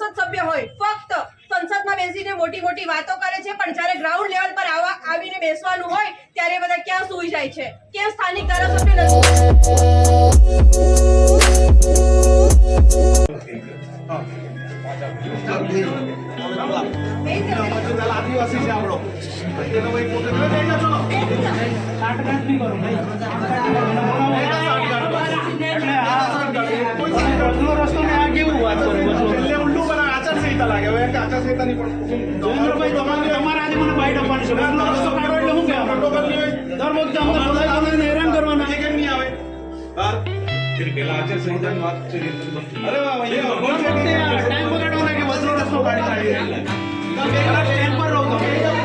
સંસદ સભ્ય હોય ફક્ત સંસદમાં બેસીને મોટી મોટી વાતો કરે છે પણ જ્યારે ગ્રાઉન્ડ લેવલ પર આવા આવીને બેસવાનું હોય ત્યારે બધા ક્યાં સૂઈ જાય છે? કેમ સ્થાનિક ધારાસભ્ય નથી? આદિવાસી છે આપણો. પણ તમારે આજે મને બાઈટ આપવાની છે રસ્તો કાઢો એટલે હું કહેવાનું? પ્રોટોકોલ નહીં હોય દર વખતે અમને બોલાવી હેરાન કરવાના. કેમ નહીં આવે હા વાત છે અરે ટાઈમ બગાડવાના કે વચનો રસ્તો કાઢી કાઢી. રહો તમે.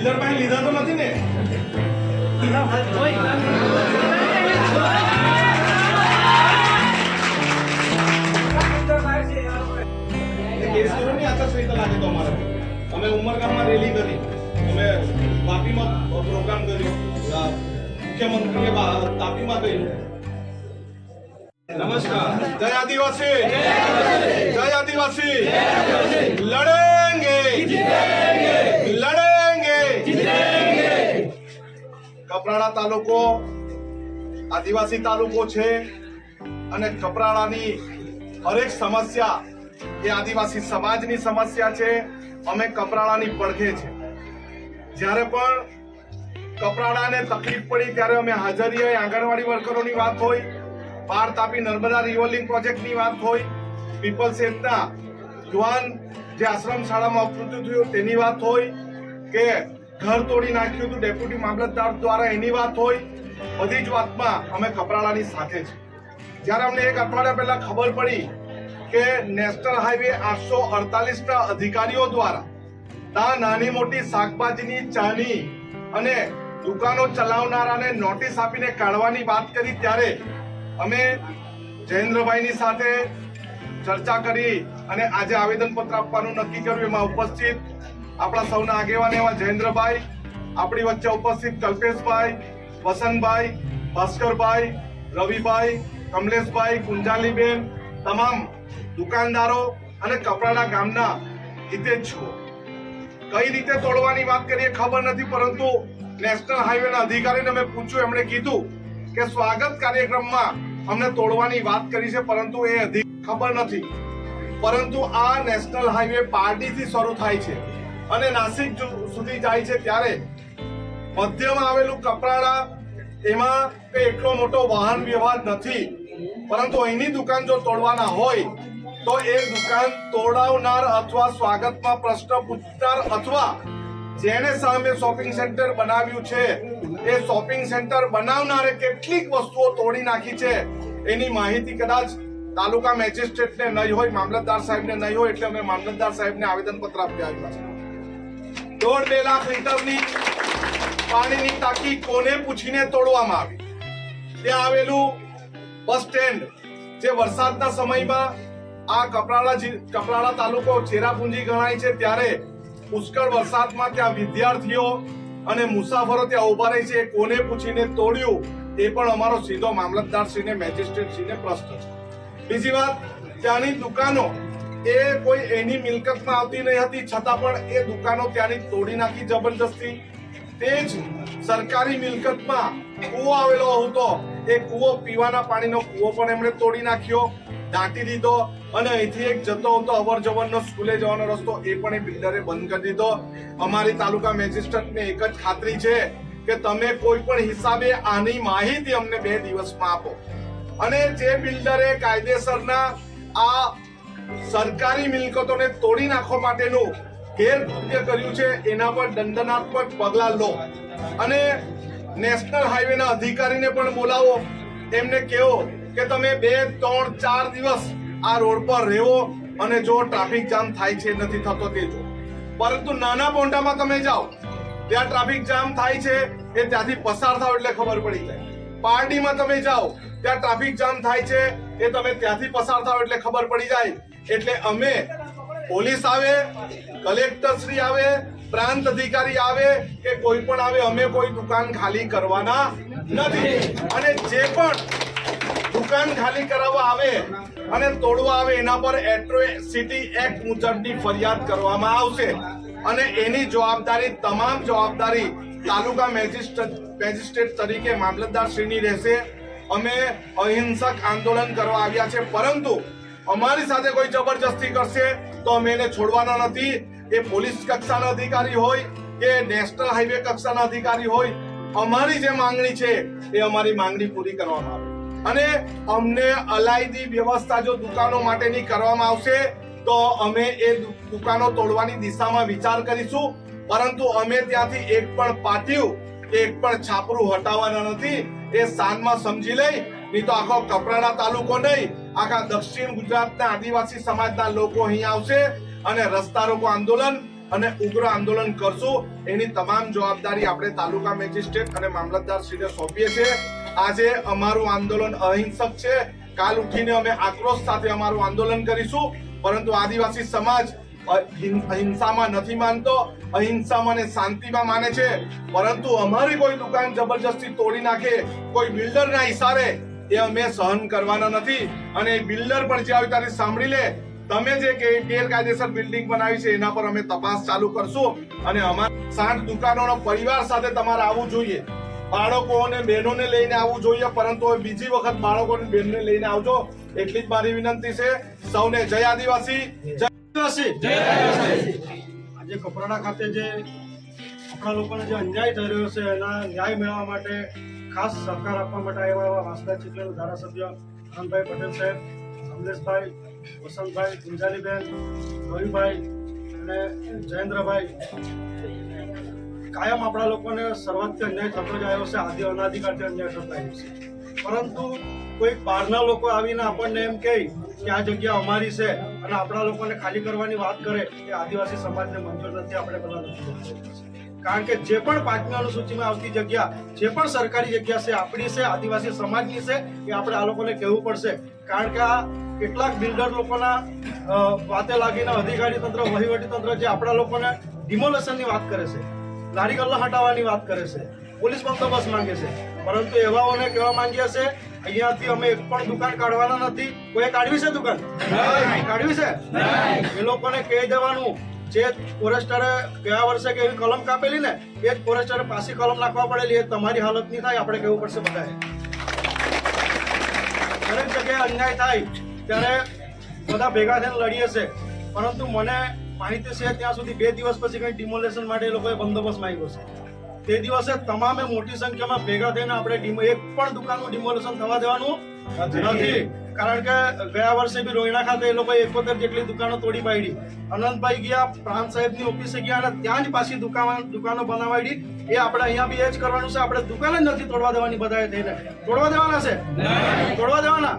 બિલ્ડર પાસે લીધા તો નથી ને? તાપીમાં કર્યું. નમસ્કાર. જય આદિવાસી. જય આદિવાસી. લડેંગે. કપરાડા તાલુકો આદિવાસી તાલુકો છે અને કપરાણાની હરેક સમસ્યા એ આદિવાસી સમાજની સમસ્યા છે. અમે કપરાણાની પડખે છે. જ્યારે પણ કપરાણાને તકલીફ પડી ત્યારે અમે હાજરી હોય આંગણવાડી વર્કરોની વાત હોય, પાર તાપી નર્મદા રિવોલ્વિંગ પ્રોજેક્ટની વાત હોય પીપલ સેટના યુવાન જે આશ્રમ શાળામાં મૃત્યુ થયું તેની વાત હોય કે ઘર તોડી નાખ્યું હતું ડેપ્યુટી મામલતદાર દ્વારા, એની વાત હોય બધી જ વાતમાં અમે કપરાળાની સાથે છે જ્યારે અમને એક અઠવાડિયા પહેલા ખબર પડી કે નેશનલ હાઈવે આઠસો અડતાલીસના અધિકારીઓ દ્વારા તા નાની મોટી શાકભાજીની ચાની અને દુકાનો ચલાવનારાને નોટિસ આપીને કાઢવાની વાત કરી, ત્યારે અમે જયેન્દ્રભાઈની સાથે ચર્ચા કરી અને આજે આવેદનપત્ર આપવાનું નક્કી કર્યું. એમાં ઉપસ્થિત આપણા સૌના આગેવાન એવા જયેન્દ્રભાઈ, આપણી વચ્ચે ઉપસ્થિત કલ્પેશભાઈ, વસંતભાઈ, ભાસ્કરભાઈ, રવિભાઈ, કમલેશભાઈ, કુંજાલીબેન, તમામ દુકાનદારો અને કપરાડા ગામના હિતેચ્છુઓ. કઈ રીતે તોડવાની વાત કરીએ ખબર નથી, પરંતુ નેશનલ હાઈવેના અધિકારીને મેં પૂછ્યું, એમણે કીધું કે સ્વાગત કાર્યક્રમમાં અમને તોડવાની વાત કરી છે, પરંતુ એ અધિક ખબર નથી. પરંતુ આ નેશનલ હાઈવે પાર્ટીથી શરૂ થાય છે. અને નાસિક સુધી જાય છે ત્યારે મધ્યમાં આવેલું કપરાડા, એમાં કઈ એટલો મોટો વાહન વ્યવહાર નથી. પરંતુ અહીંની દુકાન જો તોડવાના હોય, તો એ દુકાન તોડાવનાર અથવા સ્વાગતમાં પ્રશ્ન પૂછનાર અથવા જેને સામે શોપિંગ સેન્ટર બનાવ્યું છે, એ શોપિંગ સેન્ટર બનાવનારે કેટલીક વસ્તુઓ તોડી નાખી છે, એની માહિતી કદાચ તાલુકા મેજિસ્ટ્રેટને નહીં હોય, મામલતદાર સાહેબને નહીં હોય, એટલે અમે મામલતદાર સાહેબને આવેદનપત્ર આપી આવ્યા છે. દોઢ બે લાખ લીટરની પાણીની ટાંકી કોને પૂછીને તોડવામાં આવી? ત્યાં આવેલું બસ સ્ટેન્ડ જે વરસાદના સમયમાં આ કપરાડા કપરાડા તાલુકો ચેરાપુંજી ગણાય છે, ત્યારે પુષ્કળ વરસાદમાં ત્યાં વિદ્યાર્થીઓ અને મુસાફરો ત્યાં ઊભા રહી છે. કોને પૂછીને તોડ્યું? એ પણ અમારો સીધો મામલતદારશ્રીને, મેજિસ્ટ્રેટશ્રીને પ્રશ્ન છે. બીજી વાત, ત્યાંની દુકાનો એ કોઈ એની મિલકતમાં આવતી નહીં હતી. છતાં પણ એ દુકાનો ત્યાંની તોડી નાખી જબરદસ્તી તે જ સરકારી મિલકતમાં કૂવો આવેલો હતો. એ કૂવો પીવાના પાણીનો કૂવો પણ એમણે તોડી નાખ્યો, દાટી દીધો અને અહીંથી એક જતો હતો અવર જવરનો સ્કૂલે જવાનો રસ્તો. એ પણ એ બિલ્ડરે બંધ કરી દીધો. અમારી તાલુકા મેજિસ્ટ્રેટને એક જ ખાતરી છે કે તમે કોઈ પણ હિસાબે આની માહિતી અમને બે દિવસમાં આપો. અને જે બિલ્ડરે કાયદેસરના આ સરકારી મિલકતોને તોડી નાખવા માટેનું ગેરકૃત્ય કર્યું છે, એના પર દંડનાત્મક પગલા લો. અને નેશનલ હાઈવેના અધિકારીને પણ બોલાવો. એમને કહો કે તમે બે, ત્રણ, ચાર દિવસ આ રોડ પર રહેવો અને જો ટ્રાફિક જામ થાય છે, નથી થતો તે જો. પરંતુ નાના પોંડામાં તમે જાઓ, ત્યાં ટ્રાફિક જામ થાય છે, એ ત્યાંથી પસાર થાવ એટલે ખબર પડી જાય. પારડીમાં તમે જાઓ ત્યાં ટ્રાફિક જામ થાય છે એ તમે ત્યાંથી પસાર થાવ એટલે ખબર પડી જાય. એટલે અમે પોલીસ આવે કલેક્ટર શ્રી આવે, પ્રાંત અધિકારી આવે કે કોઈ પણ આવે, અમે કોઈ દુકાન ખાલી કરવાના નથી. અને જે પણ દુકાન ખાલી કરાવવા આવે અને તોડવા આવે, એના પર એટ્રોસિટી એક્ટ મુજબની ફરિયાદ કરવામાં આવશે. અને એની જવાબદારી, તમામ જવાબદારી તાલુકા મેજિસ્ટ્રેટ મેજિસ્ટ્રેટ તરીકે મામલતદાર શ્રીની રહેશે. અમે અહિંસક આંદોલન કરવા આવ્યા છે, પરંતુ અમારી સાથે કોઈ જબરજસ્તી કરશે તો અમે એને છોડવાના નથી. એ પોલીસ કક્ષાના અધિકારી હોય, કે નેશનલ હાઈવે કક્ષાના અધિકારી હોય, અમારી જે માંગણી છે એ અમારી માંગણી પૂરી કરવામાં આવે. અને અમને અલાયદી વ્યવસ્થા જો દુકાનો માટેની કરવામાં આવશે, તો અમે એ દુકાનો તોડવાની દિશામાં વિચાર કરીશું, પરંતુ અમે ત્યાંથી એક પણ પાટિયું એક પણ છાપરું હટાવવાના નથી, એ સાનમાં સમજી લઈ, નહીં તો આખો કપરાડા તાલુકો નહીં, આખા દક્ષિણ ગુજરાતના આદિવાસી સમાજના લોકો અહીં આવશે અને રસ્તા રોકો આંદોલન અને ઉગ્ર આંદોલન કરશું. એની તમામ જવાબદારી આપણે તાલુકા મેજિસ્ટ્રેટ અને મામલતદાર શ્રીને સોંપીએ છીએ. આજે અમારું આંદોલન અહિંસક છે. કાલ ઉઠીને અમે આક્રોશ સાથે અમારું આંદોલન કરીશું. પરંતુ આદિવાસી સમાજ અહિંસામાં નથી માનતો, અહિંસામાં ને શાંતિમાં માને છે. પરંતુ અમારી કોઈ દુકાન જબરજસ્તી તોડી નાખે, કોઈ બિલ્ડરના ઈશારે, એ અમે સહન કરવાના નથી. અને બિલ્ડર પણ જે આવી તારી સાંભળી લે, તમે જે ગેરકાયદેસર બિલ્ડિંગ બનાવી છે, એના પર અમે તપાસ ચાલુ કરશું. અને અમારા સાઠ દુકાનોનો પરિવાર સાથે તમારે આવવું જોઈએ. બાળકો અને બહેનોને લઈને આવવું જોઈએ, પરંતુ બીજી વખત બાળકો અને બહેનને લઈને આવજો. એટલી જ મારી વિનંતી છે. સૌને જય આદિવાસી, જય આજે કપરાડા ખાતે જે આપણા લોકોને જે અન્યાય થઈ રહ્યો છે એના ન્યાય મેળવવા માટે ખાસ સહકાર આપવા માટે આવ્યા એવા વાંસદા ચીખલીના ધારાસભ્ય આનંદભાઈ પટેલ સાહેબ અમલેશભાઈ વસંતભાઈ ગુંજાલીબેન રવિભાઈ અને જયેન્દ્રભાઈ. કાયમ આપણા લોકોને શરૂઆતથી અન્યાય થતો જ આવ્યો છે આદિ અનાધિકારથી અન્યાય થતો આવ્યો છે. પરંતુ કોઈ બહારના લોકો આવીને આપણને એમ કહે કે આ જગ્યા અમારી છે અને આપણા લોકોને ખાલી કરવાની વાત કરે કે આદિવાસી સમાજને મંજૂર નથી, આપણે પેલા કારણ કે જે પણ પાંચમી અનુસૂચિમાં આવતી જગ્યા, જે પણ સરકારી જગ્યા છે, આપણી છે, આદિવાસી સમાજની છે, એ આપણે આ લોકોને કહેવું પડશે. કારણ કે આ કેટલાક બિલ્ડર લોકોના વાતે લાગીને અધિકારી તંત્ર વહીવટી તંત્ર જે આપણા લોકોને ડિમોલેશનની વાત કરે છે લારી ગલ્લા હટાવવાની વાત કરે છે પોલીસ બંદોબસ્ત માંગે છે. પરંતુ એવાઓને કહેવા માંગીએ છે અહીંયાથી અમે એક પણ દુકાન કાઢવાના નથી. કોઈ કાઢવી છે દુકાન? કાઢવી છે? એ લોકોને કહી દેવાનું જે ફોરેસ્ટરે ગયા વર્ષે કે એવી કલમ કાપેલી ને એ જ ફોરેસ્ટરે પાછી કલમ નાખવા પડેલી. એ તમારી હાલત નહીં થાય આપણે કહેવું પડશે બધાએ. દરેક જગ્યાએ અન્યાય થાય ત્યારે બધા ભેગા થઈને લડીએ છે. પરંતુ મને માહિતી છે ત્યાં સુધી બે દિવસ પછી કંઈ ડિમોલેશન માટે એ લોકોએ બંદોબસ્ત માંગ્યો છે. તે દિવસે તમામે મોટી સંખ્યામાં ભેગા થઈને આપણે એક પણ દુકાનનું ડિમોલેશન થવા દેવાનું નથી. કારણ કે ગયા વર્ષે બી રોહિણા ખાતે એ લોકોએ એકોતેર જેટલી દુકાનો તોડી પાડી. અનંતભાઈ ગયા પ્રાંત સાહેબની ઓફિસે ગયા અને ત્યાં જ પાછી દુકાન દુકાનો બનાવાડી. એ આપણે અહીંયા બી એ જ કરવાનું છે. આપણે દુકાન જ નથી તોડવા દેવાની બધાએ થઈને. તોડવા દેવાના છે? તોડવા દેવાના?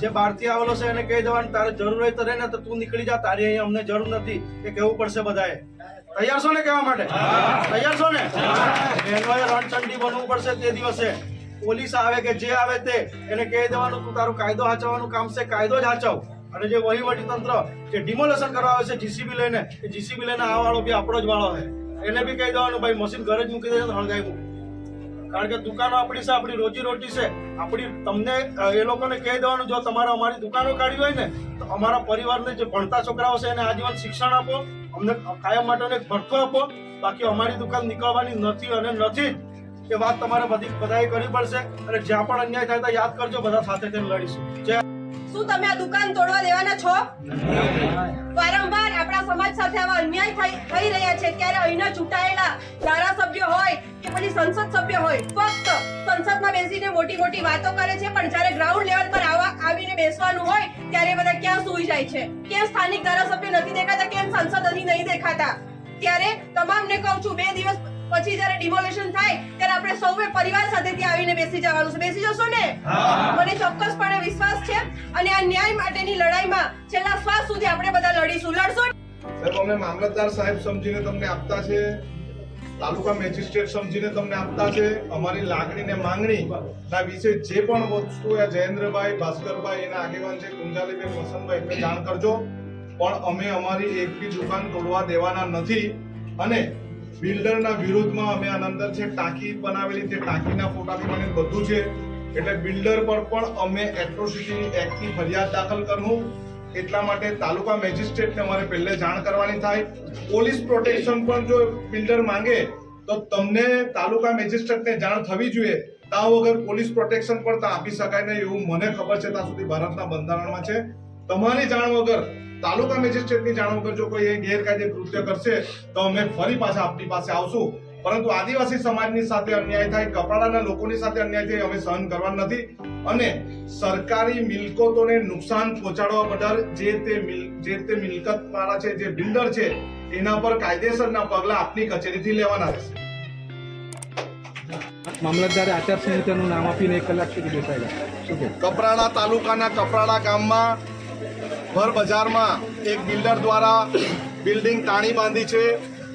જે બહારથી આવેલો છે એને કહી દેવાનું તારે જરૂર હોય તો રહે ને તો તું નીકળી જા. તારી અહીંયા અમને જરૂર નથી. એ કહેવું પડશે બધાએ. તૈયાર છો ને કહેવા માટે? તૈયાર છો ને? બહેનોએ રણચંડી બનવું પડશે તે દિવસે. પોલીસ આવે કે જે આવે તે એને કહી દેવાનું તું તારું કાયદો હાચવવાનું કામ છે કાયદો જ હાચવ. અને જે વહીવટી તંત્ર જે ડિમોલેશન કરવા આવે છે જીસીબી લઈને એ જીસીબી લઈને આ વાળો બી આપણો જ વાળો છે. એને બી કહી દેવાનું ભાઈ મશીન ઘરે જ મૂકી દેજો હળગાઈ મૂકી કારણ કે દુકાનો આપણી છે આપણી રોજી રોટી છે. આપણી તમને એ લોકોને કહી દેવાનું જો તમારે અમારી દુકાનો કાઢવી હોય ને તો અમારા પરિવારને જે ભણતા છોકરાઓ છે એને આજીવન શિક્ષણ આપો અમને કાયમ માટેનો એક આપો. બાકી અમારી દુકાન નીકળવાની નથી અને નથી એ વાત તમારે બધી બધાએ કરવી પડશે. અને જ્યાં પણ અન્યાય થાય તો યાદ કરજો, બધા સાથે થઈને લડીશું. જય શું તમે આ દુકાન તોડવા દેવાના છો? વારંવાર આપણા સમાજ સાથે આવા અન્યાય થઈ રહ્યા છે. ત્યારે અહીંના ચૂંટાયેલા ધારાસભ્ય હોય કે પછી સંસદ સભ્ય હોય, ફક્ત સંસદમાં બેસીને મોટી મોટી વાતો કરે છે. પણ જ્યારે ગ્રાઉન્ડ લેવલ પર આવા આવીને બેસવાનું હોય ત્યારે બધા ક્યાં સૂઈ જાય છે? કેમ સ્થાનિક ધારાસભ્ય નથી દેખાતા? કેમ સંસદ અહીં નહીં દેખાતા? ત્યારે તમામને કહું છું બે દિવસ પછી જ્યારે ડિમોલેશન થાય ત્યારે આપણે સૌએ પરિવાર સાથે ત્યાં આવીને બેસી જવાનું છે. બેસી જશો ને? મને ચોક્કસપણે વિશ્વાસ છે અને આ ન્યાય માટેની લડાઈમાં છેલ્લા શ્વાસ સુધી આપણે બધા લડીશું. લડશો? સાહેબ અમે મામલતદાર સાહેબ સમજીને તમને આપતા છે. તાલુકા મેજિસ્ટ્રેટ સમજીને તમને આપતા છે. અમારી લાગણી ને માંગણી ના વિશે જે પણ વસ્તુ એ જયેન્દ્રભાઈ, ભાસ્કરભાઈ, એના આગેવાન છે, કુંજાલીબેન, વસંતભાઈ, એમને જાણ કરજો. પણ અમે અમારી એક બી દુકાન તોડવા દેવાના નથી અને બિલ્ડરના વિરોધમાં અમે આનંદર છે, ટાંકી બનાવેલી તે ટાંકીના ફોટાથી મને બધું છે. એટલે બિલ્ડર પર પણ અમે એટ્રોસિટી એક્ટની ફરિયાદ દાખલ કરવું એટલા માટે તાલુકા મેજિસ્ટ્રેટને અમારે પહેલે જાણ કરવાની થાય. પોલીસ પ્રોટેક્શન પણ જો બિલ્ડર માંગે, તો તમને તાલુકા મેજિસ્ટ્રેટને જાણ થવી જોઈએ. તા વગર પોલીસ પ્રોટેક્શન પણ ત્યાં આપી શકાય નહીં એવું મને ખબર છે, ત્યાં સુધી ભારતના બંધારણમાં છે. તમારી જાણ વગર, તાલુકા મેજિસ્ટ્રેટની જાણ વગર જો કોઈ ગેરકાયદે કૃત્ય કરશે, તો અમે ફરી પાછા આપની પાસે આવશું. પરંતુ આદિવાસી સમાજની સાથે અન્યાય થાય કપડાના લોકોની સાથે અન્યાય થાય અમે સહન કરવા નથી. અને સરકારી મિલકતોને નુકસાન પહોંચાડવા બદલ જે તે જે તે મિલકત વાળા છે જે બિલ્ડર છે એના પર કાયદેસરના પગલા આપની કચેરીથી લેવાના રહેશે. મામલતદારે આચારસંહિતાનું નામ આપીને એક કલાક સુધી બેસાડ્યા. શું કે કપરાડા તાલુકાના કપરાડા ગામમાં ભર બજારમાં એક બિલ્ડર દ્વારા બિલ્ડિંગ તાણી બાંધી છે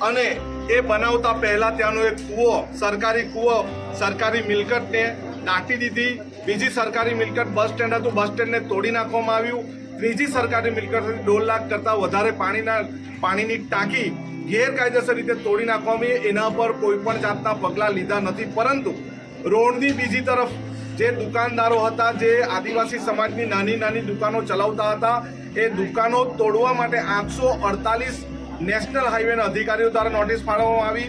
અને એ બનાવતા પહેલા ત્યાંનો એક કૂવો, સરકારી કૂવો, સરકારી મિલકતને દાટી દીધી. બીજી સરકારી મિલકત બસ સ્ટેન્ડ હતું. બસ સ્ટેન્ડને તોડી નાખવામાં આવ્યું. ત્રીજી સરકારી મિલકત દોઢ લાખ કરતાં વધારે પાણીના, પાણીની ટાંકી ગેરકાયદેસર રીતે તોડી નાખવામાં આવી. એના પર કોઈ પણ જાતના પગલાં લીધા નથી. પરંતુ રોડની બીજી તરફ જે દુકાનદારો હતા, જે આદિવાસી સમાજની નાની નાની દુકાનો ચલાવતા હતા, એ દુકાનો તોડવા માટે આઠસો અડતાલીસ નેશનલ હાઈવેના અધિકારીઓ દ્વારા નોટિસ ફાળવવામાં આવી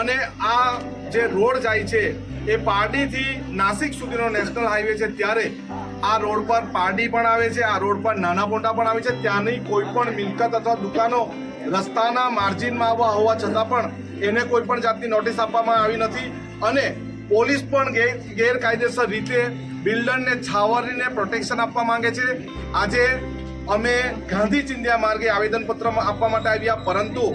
અને આ જે રોડ જાય છે, એ પારડીથી નાસિક સુધીનો નેશનલ હાઈવે છે. ત્યારે આ રોડ પર પારડી પણ આવે છે, આ રોડ પર નાના મોટા પણ આવે છે. ત્યાંની કોઈ પણ મિલકત અથવા દુકાનો રસ્તાના માર્જિનમાં આવવા હોવા છતાં પણ એને કોઈ પણ જાતની નોટિસ આપવામાં આવી નથી. અને પોલીસ પણ ગેરકાયદેસર રીતે બિલ્ડરને છાવરીને પ્રોટેક્શન આપવા માંગે છે. આજે અમે ગાંધી ચિંધ્યા માર્ગે આવેદનપત્ર આપવા માટે આવ્યા, પરંતુ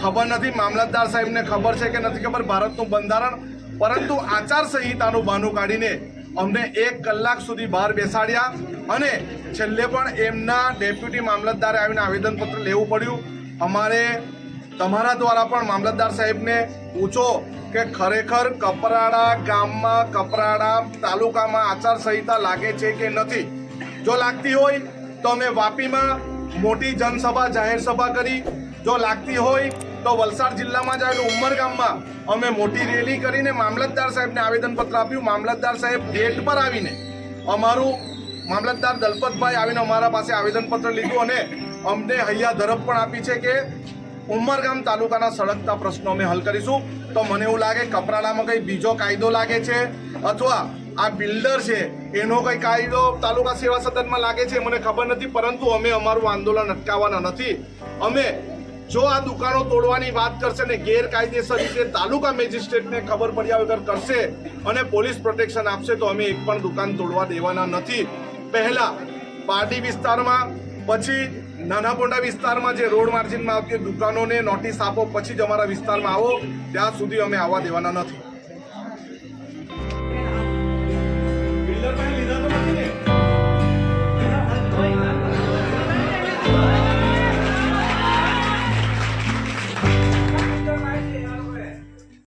ખબર નથી, મામલતદાર સાહેબને ખબર છે કે નથી ખબર, ભારતનું બંધારણ. પરંતુ આચાર સંહિતાનું બહાનું કાઢીને અમને એક કલાક સુધી બહાર બેસાડ્યા અને છેલ્લે પણ એમના ડેપ્યુટી મામલતદારે આવીને આવેદનપત્ર લેવું પડ્યું. અમારે તમારા દ્વારા પણ મામલતદાર સાહેબને પૂછો કે ખરેખર કપરાડા ગામમાં, કપરાડા તાલુકામાં આચાર સંહિતા લાગે છે કે નથી. જો લાગતી હોય તો અમે વાપીમાં મોટી જનસભા, જાહેર સભા કરી. જો લાગતી હોય તો વલસાડ જિલ્લામાં જ આવેલું ઉમરગામમાં અમે મોટી રેલી કરીને મામલતદાર સાહેબને આવેદનપત્ર આપ્યું. મામલતદાર સાહેબ ગેટ પર આવીને અમારું મામલતદાર દલપતભાઈ આવીને અમારા પાસે આવેદનપત્ર લીધું અને અમને હૈયા ધરપ પણ આપી છે કે ઉમરગામ તાલુકાના સળગતા પ્રશ્નો અમે હલ કરીશું. તો મને એવું લાગે કપરાડામાં કંઈ બીજો કાયદો લાગે છે? અથવા આ બિલ્ડર છે એનો કઈ કાયદો તાલુકા સેવા સદનમાં લાગે છે મને ખબર નથી, પરંતુ અમે અમારું આંદોલન અટકાવવાના નથી. અમે જો આ દુકાનો તોડવાની વાત કરશે ને ગેરકાયદેસર રીતે તાલુકા મેજિસ્ટ્રેટને ખબર પડ્યા વગર કરશે અને પોલીસ પ્રોટેક્શન આપશે, તો અમે એક પણ દુકાન તોડવા દેવાના નથી. પહેલા પાર્ટી વિસ્તારમાં, પછી નાના મોટા વિસ્તારમાં જે રોડ માર્જિનમાં આવતી દુકાનોને નોટિસ આપો, પછી જ અમારા વિસ્તારમાં આવો. ત્યાં સુધી અમે આવવા દેવાના નથી.